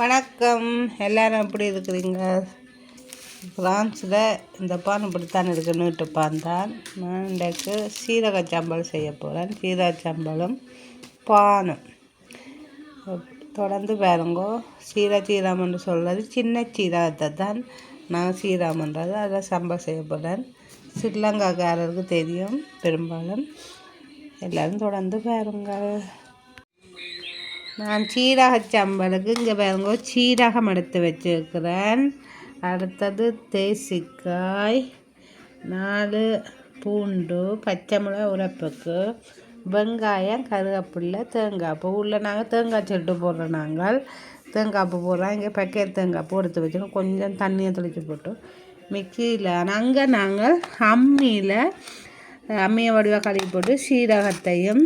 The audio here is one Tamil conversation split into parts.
வணக்கம். எல்லாரும் எப்படி இருக்கிறீங்க? பிரான்ஸில் இந்த பான் இப்படித்தான் இருக்குது பான் தான் நான் இன்றைக்கு சீரக சாம்பல் செய்ய போகிறேன் சீரக சாம்பலும் பானும். தொடர்ந்து பாருங்கோ. சீர சீராமன்னு சொல்கிறது சின்ன சீரகத்தை தான் நான் சீராமன்றது அதை சம்பல் செய்ய போகிறேன் ஸ்ரீலங்காக்காரருக்கு தெரியும். பெரும்பாலும் எல்லோரும் தொடர்ந்து பாருங்கள் நான் சீரக சம்பளுக்கு இங்கே பாருங்க சீரகம் எடுத்து வச்சுருக்கிறேன். அடுத்தது தேசிக்காய் நாலு பூண்டு பச்சை மிளகா உரப்புக்கு வெங்காயம் கருவேப்பில்லை தேங்காய் பூ. உள்ள நாங்கள் தேங்காய் செட்டு போடுறோம் நாங்கள். தேங்காய் பூ போடுறோம். இங்கே பக்கெட் தேங்காய் பூ எடுத்து வச்சுக்கணும் கொஞ்சம் தண்ணியை தெளித்து போட்டு. மிக்சியில் அங்கே நாங்கள் அம்மியில் அம்மியை வடிவாக கழுவி போட்டு சீரகத்தையும்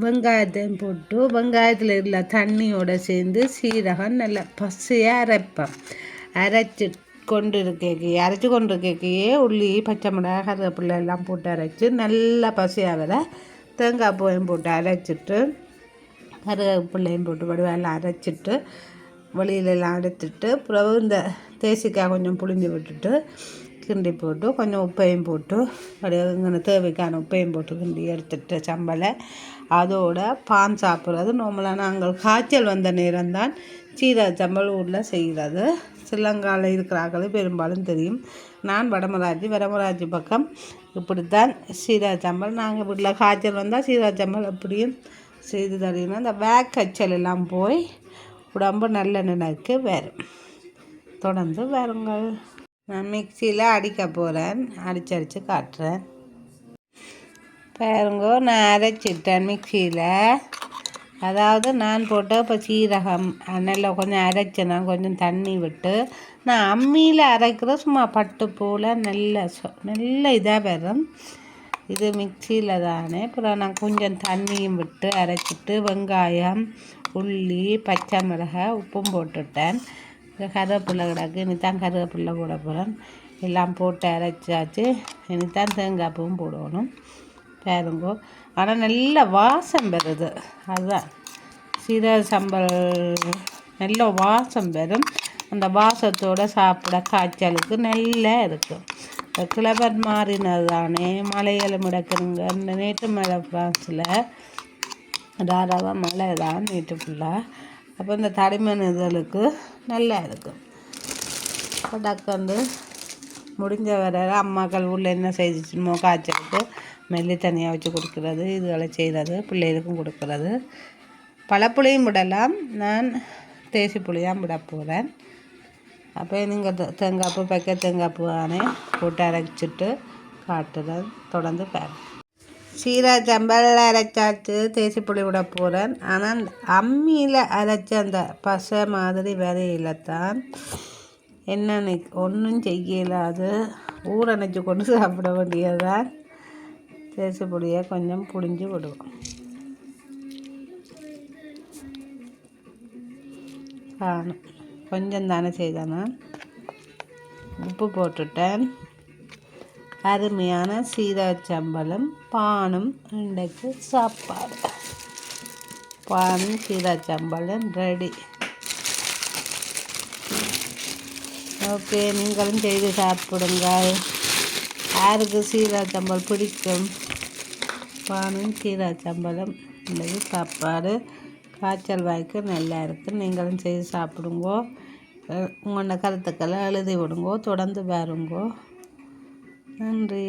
வெங்காயத்தையும் போட்டு வெங்காயத்தில் உள்ள தண்ணியோடு சேர்ந்து சீரகம் நல்லா பசையாக அரைப்பேன். அரைச்சி கொண்டு இருக்கே அரைச்சி கொண்டு இருக்கேக்கையே உள்ளி பச்சை மிளகாய் கருவேப்பிள்ளை எல்லாம் போட்டு அரைச்சி நல்லா பசையாக வர தேங்காய் பூவையும் போட்டு அரைச்சிட்டு கருவேப்பிள்ளையும் போட்டு வடிவெல்லாம் அரைச்சிட்டு வெளியிலலாம் அரைச்சிட்டு பிறகு இந்த தேசிக்காய் கொஞ்சம் புளிஞ்சு விட்டுட்டு கிண்டி போட்டு கொஞ்சம் உப்பையும் போட்டு அப்படியே இங்கே தேவைக்கான உப்பையும் போட்டு கிண்டி எடுத்துட்டு சம்பளை. அதோட பான் சாப்பிட்றது நார்மலாக நாங்கள் காய்ச்சல் வந்த நேரம்தான் சீரா சம்பல் ஊரில் செய்கிறது. ஸ்ரீலங்காவில் இருக்கிறார்கள் பெரும்பாலும் தெரியும். நான் வடமராஜி வடமராஜி பக்கம். இப்படித்தான் சீரா சம்பல் நாங்கள் வீட்டில் காய்ச்சல் வந்தால் சீரா சம்பல் அப்படியும் செய்து தரணும் அந்த வேக்கச்சல் எல்லாம் போய் உடம்பு நல்ல நினைக்கு வரும் தொடர்ந்து வருங்கள். நான் மிக்சியில் அடிக்க போகிறேன் அடித்து அடித்து காட்டுறேன். பாருங்க நான் அரைச்சிட்டேன் மிக்சியில். அதாவது நான் போட்ட இப்போ சீரகம் நல்லா கொஞ்சம் அரைச்சேன் நான் கொஞ்சம் தண்ணி விட்டு நான் அம்மியில் அரைக்கிற சும்மா பட்டு போல் நல்ல நல்ல இதாக வரும். இது மிக்சியில் தானே. அப்புறம் நான் கொஞ்சம் தண்ணியும் விட்டு அரைச்சிட்டு வெங்காயம் உள்ளி பச்சை மிளகாய் உப்பும் போட்டுட்டேன். கருவேப்பிள்ளை கிடக்கு. இனித்தான் கருவேப்பிள்ளை போட போகிறேன் எல்லாம் போட்டு அரைச்சாச்சு. இனித்தான் தேங்காய் பூவும் போடணும். பாருங்கோ. ஆனால் நல்ல வாசம் வருது. அதுதான் சீரக சம்பல் நல்ல வாசம் வரும். அந்த வாசத்தோடு சாப்பிட காய்ச்சலுக்கு நல்லா இருக்கும் இந்த கிளவர் மாறினது தானே. மலையில் மிடக்குறங்க இந்த நேற்று மழை ஃப்ரான்ஸில். தாராளமாக மழை தான் நேற்று ஃபுல்லாக அப்போ இந்த தடிமன் இதழுக்கு நல்லா இருக்கும் இப்போ டக்கு முடிஞ்ச வர அம்மாக்கள் உள்ள என்ன செய்துச்சுமோ காய்ச்சலுக்கு மெல்லி தனியாக வச்சு கொடுக்குறது இதுகளை செய்கிறது பிள்ளைகளுக்கும் கொடுக்குறது. பழப்புளியும் விடலாம். நான் தேசி புளியாக விட போகிறேன் அப்போ நீங்கள் தேங்காய்ப்பு பக்க தேங்காய்ப்பு ஆனே போட்டு அரைச்சிட்டு காட்டுறேன். தொடர்ந்து பாரு சீரா சம்பல் அரைச்சாச்சு தேசி புளி விட போகிறேன் ஆனால் அம்மியில் அரைச்ச அந்த பசை மாதிரி வேலையில் தான் என்னென்ன ஒன்றும் செய்யலாது ஊரணைச்சி கொண்டு சாப்பிட வேண்டியதுதான். தேசி புளியை கொஞ்சம் புழிஞ்சு விடுவோம். காணும் கொஞ்சம் தானே செய்தானா உப்பு போட்டுட்டேன். அருமையான சீராச்சம்பளம் பானும் இன்றைக்கு சாப்பாடு. பானும் சீராச்சம்பளம் ரெடி. ஓகே நீங்களும் செய்து சாப்பிடுங்கள் யாருக்கு சீராச்சம்பல் பிடிக்கும்? பானும் சீராச்சம்பளம் உள்ளது சாப்பாடு. காய்ச்சல் வாய்க்கு நல்லா இருக்குது நீங்களும் செய்து சாப்பிடுங்கோ. உங்களோட கருத்துக்களை எழுதி விடுங்கோ. தொடர்ந்து பாருங்கோ. நன்றி